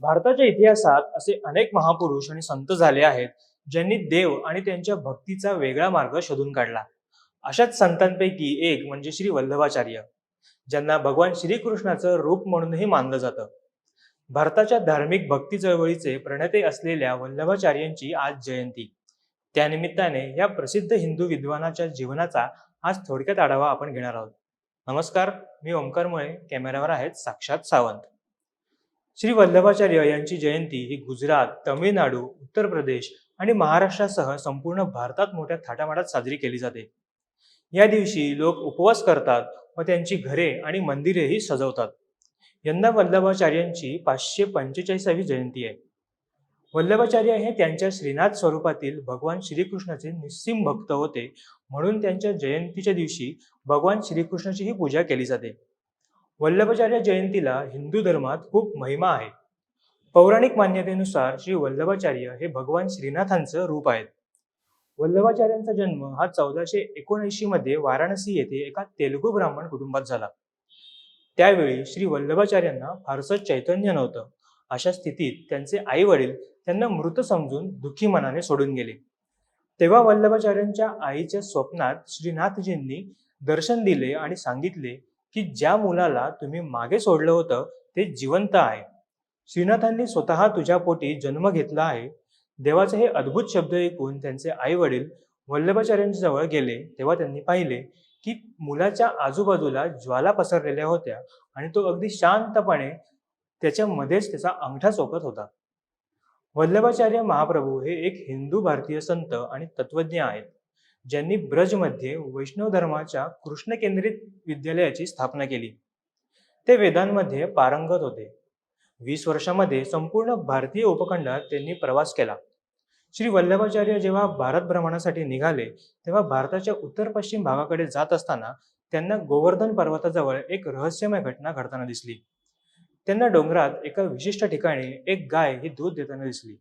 भारताच्या इतिहासात असे अनेक महापुरुष आणि संत झाले आहेत ज्यांनी देव आणि त्यांच्या भक्तीचा वेगळा मार्ग शोधून काढला. अशाच संतांपैकी एक म्हणजे श्री वल्लभाचार्य ज्यांना भगवान श्रीकृष्णाचं रूप म्हणूनही मानलं जातं. भारताच्या धार्मिक भक्ती चळवळीचे प्रणेते असलेल्या वल्लभाचार्यांची आज जयंती. त्यानिमित्ताने या प्रसिद्ध हिंदू विद्वानाच्या जीवनाचा आज थोडक्यात आढावा आपण घेणार आहोत. नमस्कार मी ओंकार मुळे कॅमेऱ्यावर आहेत साक्षात सावंत. श्री वल्लभाचार्य यांची जयंती ही गुजरात तमिळनाडू उत्तर प्रदेश आणि महाराष्ट्रासह संपूर्ण भारतात मोठ्या थाटामाटात साजरी केली जाते. या दिवशी लोक उपवास करतात व त्यांची घरे आणि मंदिरेही सजवतात. यंदा वल्लभाचार्यांची पाचशे पंचेचाळीसावी जयंती आहे. वल्लभाचार्य हे त्यांच्या श्रीनाथ स्वरूपातील भगवान श्रीकृष्णाचे निस्सिम भक्त होते म्हणून त्यांच्या जयंतीच्या दिवशी भगवान श्रीकृष्णाची ही पूजा केली जाते. वल्लभाचार्य जयंतीला हिंदू धर्मात खूप महिमा आहे. पौराणिक मान्यतेनुसार श्री वल्लभाचार्य हे भगवान श्रीनाथांचं रूप आहेत. वल्लभाचार्यांचा जन्म हा चौदाशे एकोणऐंशी मध्ये वाराणसी येथे एका तेलुगू ब्राह्मण कुटुंबात झाला. त्यावेळी श्री वल्लभाचार्यांना फारसं चैतन्य नव्हतं. अशा स्थितीत त्यांचे आई वडील त्यांना मृत समजून दुःखी मनाने सोडून गेले. तेव्हा वल्लभाचार्यांच्या आईच्या स्वप्नात श्रीनाथजींनी दर्शन दिले आणि सांगितले की ज्या मुलाला तुम्ही मागे सोडलं होतं ते जिवंत आहे. श्रीनाथांनी स्वतः तुझ्या पोटी जन्म घेतला आहे. देवाचे हे अद्भुत शब्द ऐकून त्यांचे आई वडील वल्लभाचार्यांजवळ गेले तेव्हा त्यांनी पाहिले की मुलाच्या आजूबाजूला ज्वाला पसरलेल्या होत्या आणि तो अगदी शांतपणे त्याच्यामध्येच त्याचा अंगठा चोपत होता. वल्लभाचार्य महाप्रभू हे एक हिंदू भारतीय संत आणि तत्वज्ञ आहेत. ज्यांनी ब्रजमध्ये वैष्णव धर्माच्या कृष्ण केंद्रित विद्यालयाची स्थापना केली. ते वेदांमध्ये पारंगत होते. वीस वर्षामध्ये संपूर्ण भारतीय उपखंडात त्यांनी प्रवास केला. श्री वल्लभाचार्य जेव्हा भारत भ्रमणासाठी निघाले तेव्हा भारताच्या उत्तर पश्चिम भागाकडे जात असताना त्यांना गोवर्धन पर्वताजवळ एक रहस्यमय घटना घडताना दिसली. त्यांना डोंगरात एका विशिष्ट ठिकाणी एक गाय ही दूध देताना दिसली.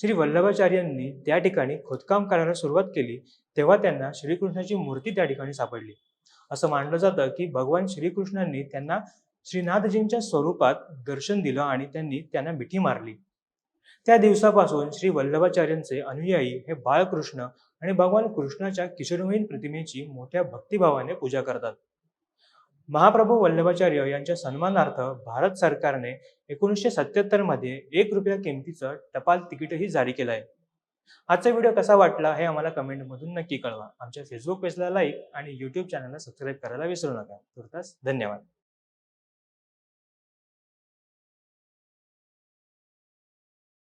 श्री वल्लभाचार्यांनी त्या ठिकाणी खोदकाम करायला सुरुवात केली तेव्हा त्यांना श्रीकृष्णाची मूर्ती त्या ठिकाणी सापडली. असं मानलं जातं की भगवान श्रीकृष्णांनी त्यांना श्रीनाथजींच्या स्वरूपात दर्शन दिलं आणि त्यांनी त्यांना मिठी मारली. त्या दिवसापासून श्री वल्लभाचार्यांचे अनुयायी हे बाळकृष्ण आणि भगवान कृष्णाच्या किशोरवयीन प्रतिमेची मोठ्या भक्तिभावाने पूजा करतात. महाप्रभू वल्लभाचार्य यांच्या सन्मानार्थ भारत सरकारने एकोणीसशे सत्याहत्तरमध्ये एक रुपया किमतीचं टपाल तिकीटही जारी केलं आहे आजचा व्हिडिओ कसा वाटला हे आम्हाला कमेंटमधून नक्की कळवा. आमच्या फेसबुक पेजला लाईक आणि यूट्यूब चॅनलला सबस्क्राईब करायला विसरू नका. तुर्तास धन्यवाद.